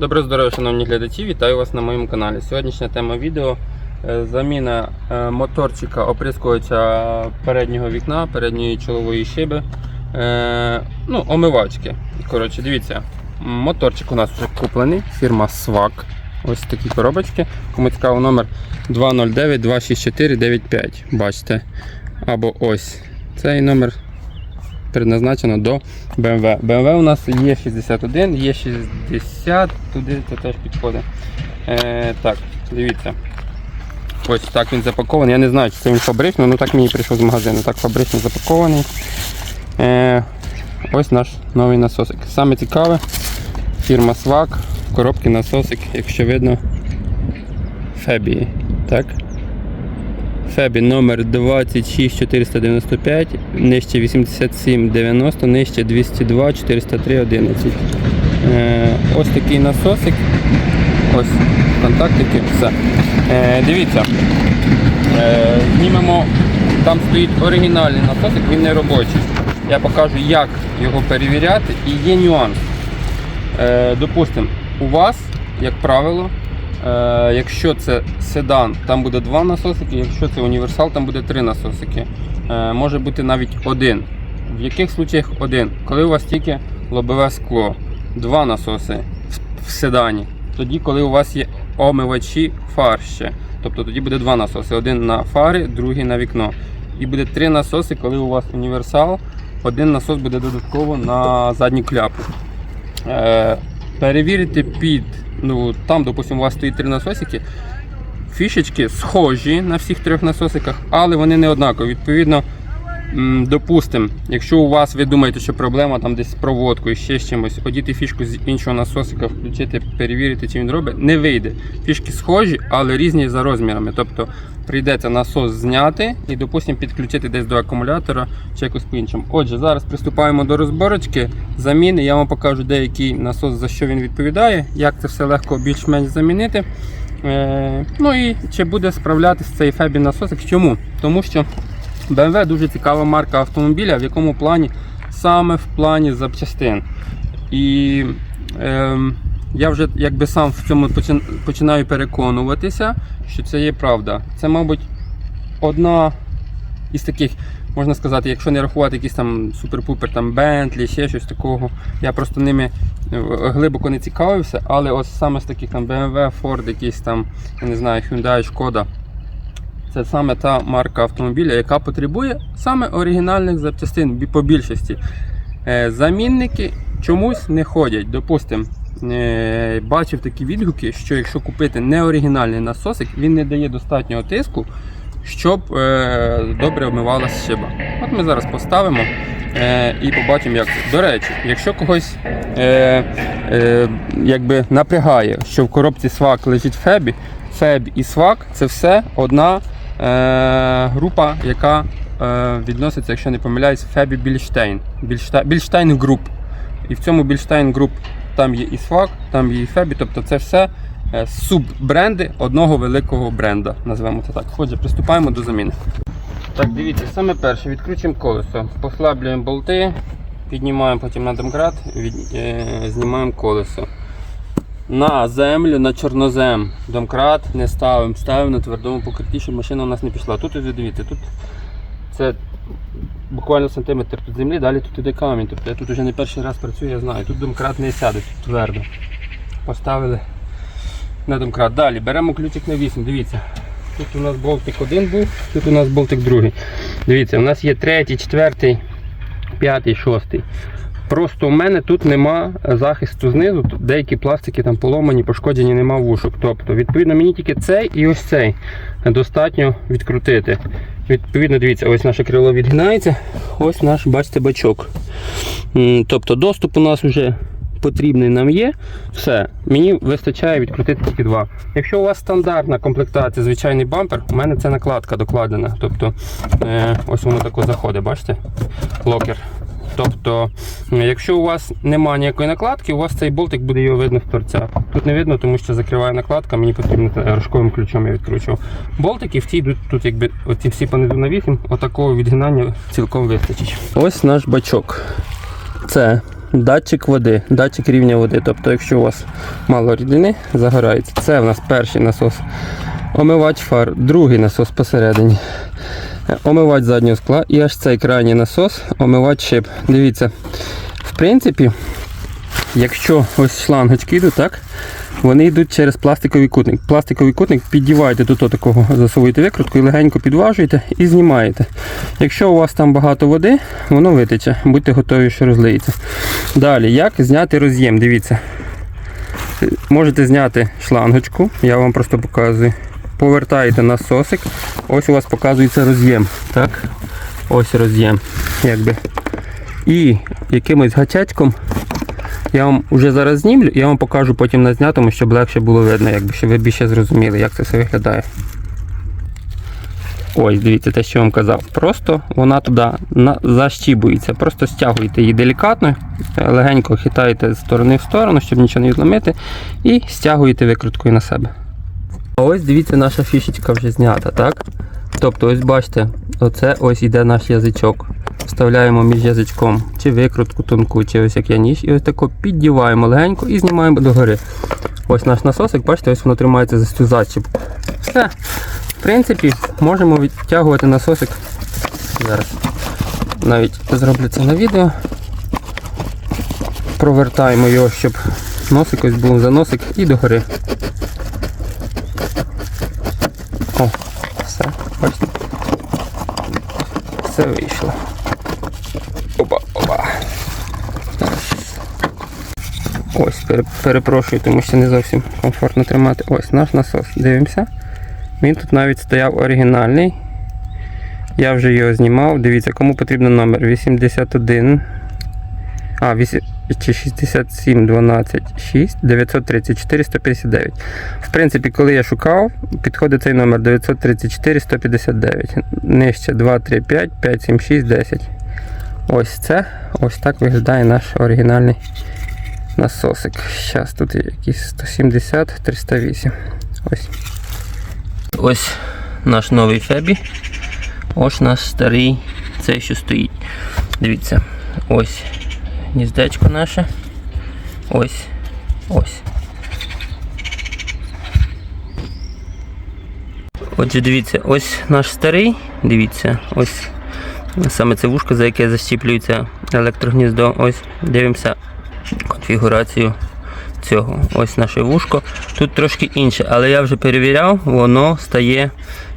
Доброго здоров'я, шановні глядачі, вітаю вас на моєму каналі. Сьогоднішня тема відео е, заміна е, моторчика оприскувача переднього вікна, передньої чолової шиби. Е, Ну, омивачки. Коротше, дивіться, моторчик у нас вже куплений, фірма Swag. Ось такі коробочки. Кому цікаво, номер 209 264 95. Бачите. Або ось цей номер предназначено до BMW. BMW у нас є 61, є 60, туди це теж підходить. Е, так, дивіться. Ось так він запакований. Я не знаю, чи це він фабричний, але так мені прийшов з магазину. Так фабрично запакований. Е, ось наш новий насосик. Саме цікаве, фірма Swag, коробки насосик, якщо видно, Фебії. Так? Фебі номер 26495, нижче 8790, нижче 202 403 11. Е, ось такий насосик. Ось контактики, все. Е, дивіться. Е, знімемо, там стоїть оригінальний насосик, він не робочий. Я покажу, як його перевіряти і є нюанс. Е, допустимо, у вас, як правило, якщо це седан, там буде два насосики, якщо це універсал, там буде три насосики. Е, може бути навіть один. В яких случаях один? Коли у вас тільки лобове скло, два насоси в- седані. Тоді, коли у вас є омивачі фар ще. Тобто тоді буде два насоси: один на фари, другий на вікно. І буде три насоси, коли у вас універсал, один насос буде додатково на задню кляпу. Перевірити під, ну там, допустимо, у вас стоїть три насосики. Фішечки схожі на всіх трьох насосиках, але вони не однакові. Відповідно, допустимо, якщо у вас ви думаєте, що проблема там десь з проводкою, ще з чимось, одіти фішку з іншого насосика, включити, перевірити, чи він робить, не вийде. Фішки схожі, але різні за розмірами. Тобто прийдеться насос зняти і, допустимо, підключити десь до акумулятора чи якось по-іншому. Отже, зараз приступаємо до розборочки, заміни. Я вам покажу деякий насос, за що він відповідає, як це все легко більш-менш замінити. Е, ну і чи буде справлятися цей Фебі насосик. Чому? Тому що BMW дуже цікава марка автомобіля, в якому плані саме в плані запчастин. І ем, я вже якби сам в цьому починаю переконуватися, що це є правда. Це, мабуть, одна із таких, можна сказати, якщо не рахувати якісь там супер-пупер, там Bentley, ще щось такого. Я просто ними е, глибоко не цікавився, але ось саме з таких там BMW, Ford, якісь там, я не знаю, Hyundai, Шкода. Це саме та марка автомобіля, яка потребує саме оригінальних запчастин по більшості. Е, Замінники чомусь не ходять. Допустимо, е, бачив такі відгуки, що якщо купити неоригінальний насосик, він не дає достатнього тиску, щоб е, добре обмивалася шиба. От ми зараз поставимо і побачимо, як це. До речі, якщо когось якби напрягає, що в коробці свак лежить Фебі, Феб і свак це все одна е, група, яка е, відноситься, якщо не помиляюсь, Фебі Більштейн. Більштейн, Груп. І в цьому Більштейн Груп там є і свак, там є і Фебі, тобто це все е, суббренди одного великого бренда, називаємо це так. Отже, приступаємо до заміни. Так, дивіться, саме перше, відкручуємо колесо, послаблюємо болти, піднімаємо потім на домкрат, від, е, знімаємо колесо. На землю, на чорнозем домкрат не ставимо, ставимо на твердому покритті, щоб машина у нас не пішла. Тут дивіться, тут це буквально сантиметр тут землі, далі тут іде камінь. Тобто я тут вже не перший раз працюю, я знаю. Тут домкрат не сяде, тут твердо. Поставили на домкрат. Далі беремо ключик на 8, дивіться. Тут у нас болтик один був, тут у нас болтик другий. Дивіться, у нас є третій, четвертий, п'ятий, шостий. Просто у мене тут нема захисту знизу, деякі пластики там поломані, пошкоджені, нема вушок. Тобто, відповідно, мені тільки цей і ось цей достатньо відкрутити. Відповідно, дивіться, ось наше крило відгинається, ось наш, бачите, бачок. Тобто доступ у нас вже потрібний нам є. Все, мені вистачає відкрутити тільки два. Якщо у вас стандартна комплектація, звичайний бампер, у мене це накладка докладена. Тобто е, ось воно тако заходить, бачите? Локер. Тобто, якщо у вас немає ніякої накладки, у вас цей болтик буде його видно з торця. Тут не видно, тому що закриває накладка, мені потрібно рожковим ключом я відкручував. Болтики в ті йдуть тут, якби оці всі понизу на 8, отакого відгинання цілком вистачить. Ось наш бачок. Це датчик води, датчик рівня води. Тобто, якщо у вас мало рідини, загорається. Це в нас перший насос. Омивач фар, другий насос посередині. Омивач заднього скла і аж цей крайній насос, омивач шип. Дивіться, в принципі, якщо ось шлангочки йдуть, так, вони йдуть через пластиковий кутник. Пластиковий кутник піддіваєте тут такого, засовуєте викрутку і легенько підважуєте і знімаєте. Якщо у вас там багато води, воно витече. Будьте готові, що розлиється. Далі, як зняти роз'єм? Дивіться. Можете зняти шлангочку, я вам просто показую. Повертаєте насосик. Ось у вас показується роз'єм. Так? Ось роз'єм. Якби. І якимось гачечком я вам вже зараз знімлю, я вам покажу потім на знятому, щоб легше було видно, якби щоб ви більше зрозуміли, як це все виглядає. Ось, дивіться, те, що я вам казав. Просто вона туди защібується. Просто стягуєте її делікатно, легенько хитаєте з сторони в сторону, щоб нічого не відломити, і стягуєте викруткою на себе. А ось дивіться, наша фішечка вже знята, так? Тобто, ось бачите, оце ось іде наш язичок. Вставляємо між язичком чи викрутку тонку, чи ось як я ніж, і ось тако піддіваємо легенько і знімаємо догори. Ось наш насосик, бачите, ось воно тримається за цю зачіпку. Все. В принципі, можемо відтягувати насосик. Зараз навіть зроблю це на відео. Провертаємо його, щоб носик ось був за носик і догори. О, все, бачите? Все вийшло. Опа, опа. Ось, перепрошую, тому що не зовсім комфортно тримати. Ось наш насос. Дивимося. Він тут навіть стояв оригінальний. Я вже його знімав. Дивіться, кому потрібен номер 81. А, 8, чи 67 12 6 934 159. В принципі, коли я шукав, підходить цей номер 934 159. Нижче 2, 3, 5, 5, 7, 6, 10. Ось це. Ось так виглядає наш оригінальний насосик. Зараз тут є якийсь 170 308. Ось. Ось наш новий Фебі. Ось наш старий, цей що стоїть. Дивіться, ось гніздечко наше. Ось. Ось. Отже, дивіться, ось наш старий, дивіться, ось саме це вушко, за яке защіплюється електрогніздо. Ось дивимося конфігурацію цього. Ось наше вушко. Тут трошки інше, але я вже перевіряв, воно стає,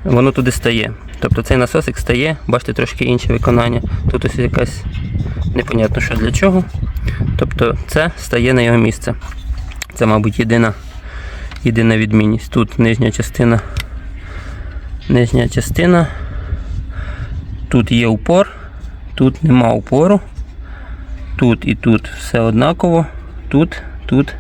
воно туди стає. Тобто цей насосик стає, бачите, трошки інше виконання. Тут ось якась непонятно що для чого. Тобто це стає на його місце. Це, мабуть, єдина, єдина відмінність. Тут нижня частина. Нижня частина. Тут є упор, тут нема упору. Тут і тут все однаково. Тут, тут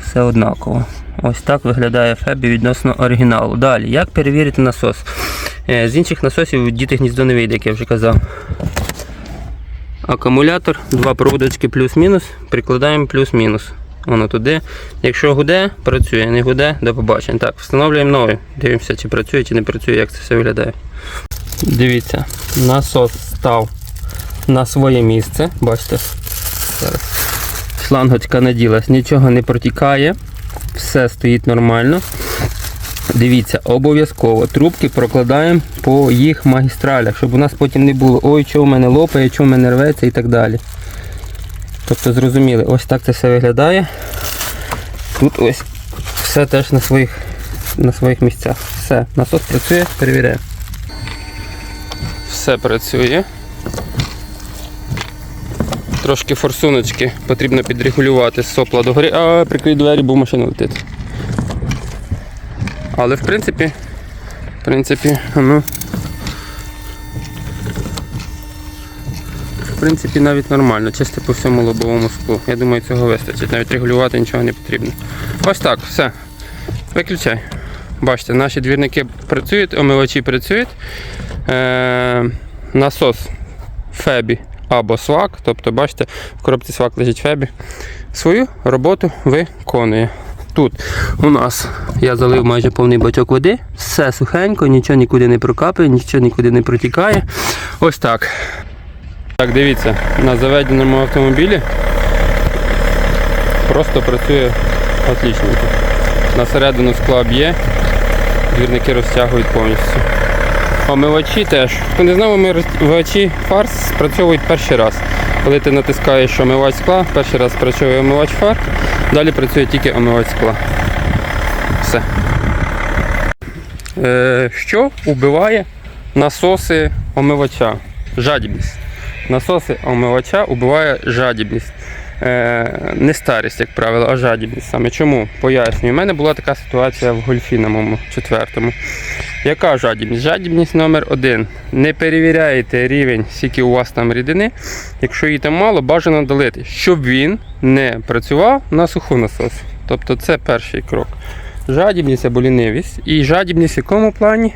все однаково. Ось так виглядає Фебі відносно оригіналу. Далі, як перевірити насос? Е, З інших насосів діти гніздо не вийде, як я вже казав. Акумулятор, два проводочки плюс-мінус, прикладаємо плюс-мінус. Воно туди. Якщо гуде, працює, не гуде, до побачення. Так, встановлюємо новий. Дивимося, чи працює, чи не працює, як це все виглядає. Дивіться, насос став на своє місце. Бачите, зараз шлангочка наділась, нічого не протікає, все стоїть нормально. Дивіться, обов'язково трубки прокладаємо по їх магістралях, щоб у нас потім не було ой, що в мене лопає, що в мене рветься і так далі. Тобто зрозуміли, ось так це все виглядає. Тут ось все теж на своїх, на своїх місцях. Все, насос працює, перевіряємо. Все працює. Трошки форсуночки потрібно підрегулювати сопла догори. А, прикрий двері, бо машина летить. Але в принципі, в принципі, ну. В принципі, навіть нормально, чисто по всьому лобовому склу. Я думаю, цього вистачить. Навіть регулювати нічого не потрібно. Ось так, все. Виключай. Бачите, наші двірники працюють, омивачі працюють. Е, насос Фебі або свак, тобто, бачите, в коробці свак лежить Фебі. Свою роботу виконує. Тут у нас я залив майже повний бачок води, все сухенько, нічого нікуди не прокапає, нічого нікуди не протікає. Ось так. Так, дивіться, на заведеному автомобілі просто працює отлічненько. На середину скла б'є, двірники розтягують повністю. Омивачі теж. Хто не знав, омивачі фар спрацьовують перший раз. Коли ти натискаєш омивач скла, перший раз спрацьовує омивач фар, далі працює тільки омивач скла. Все. Е, що вбиває насоси омивача? Жадібність. Насоси омивача вбиває жадібність. Е, не старість, як правило, а жадібність. Саме чому? Пояснюю. У мене була така ситуація в гольфі на моєму четвертому. Яка жадібність? Жадібність номер один. Не перевіряєте рівень, скільки у вас там рідини. Якщо її там мало, бажано долити, щоб він не працював на суху насос. Тобто це перший крок. Жадібність або лінивість. І жадібність в якому плані?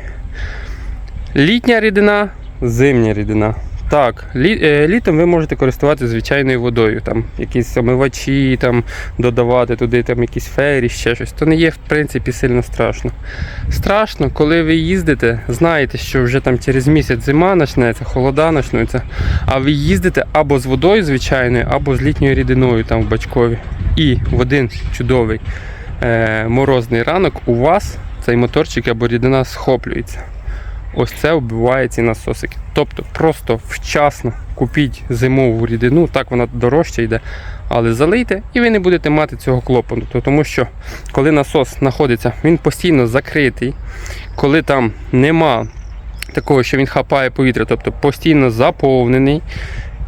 Літня рідина, зимня рідина. Так, лі, е, літом ви можете користуватися звичайною водою, там якісь омивачі, там, додавати туди там, якісь фері, ще щось. То не є, в принципі, сильно страшно. Страшно, коли ви їздите, знаєте, що вже там через місяць зима почнеться, холода почнуться, а ви їздите або з водою звичайною, або з літньою рідиною там в бачкові. І в один чудовий е, морозний ранок у вас цей моторчик або рідина схоплюється. Ось це вбиває ці насосики. Тобто просто вчасно купіть зимову рідину, так вона дорожче йде, але залийте і ви не будете мати цього клопоту. Тому що коли насос знаходиться, він постійно закритий, коли там нема такого, що він хапає повітря, тобто постійно заповнений.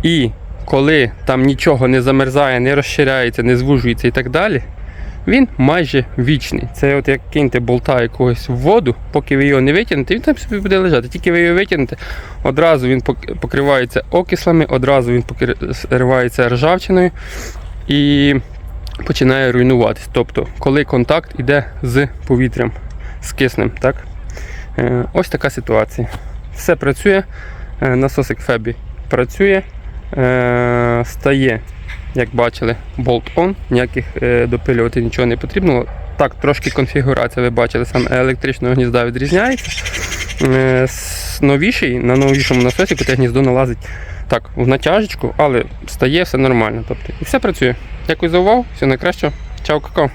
І коли там нічого не замерзає, не розширяється, не звужується і так далі, він майже вічний. Це от як киньте болта якогось в воду, поки ви його не витягнете, він там собі буде лежати. Тільки ви його витягнете, одразу він покривається окислами, одразу він покривається ржавчиною і починає руйнуватись. Тобто, коли контакт іде з повітрям, з киснем. Так? Е, Ось така ситуація. Все працює, е, насосик Фебі працює, е, стає як бачили, болт-он, ніяких е, допилювати нічого не потрібно. Так, трошки конфігурація, ви бачили, саме електричного гнізда відрізняється. Е, новіший, на новішому насосі те гніздо налазить так, в натяжечку, але стає все нормально. Тобто, і все працює. Дякую за увагу, все найкраще. Чао, какао.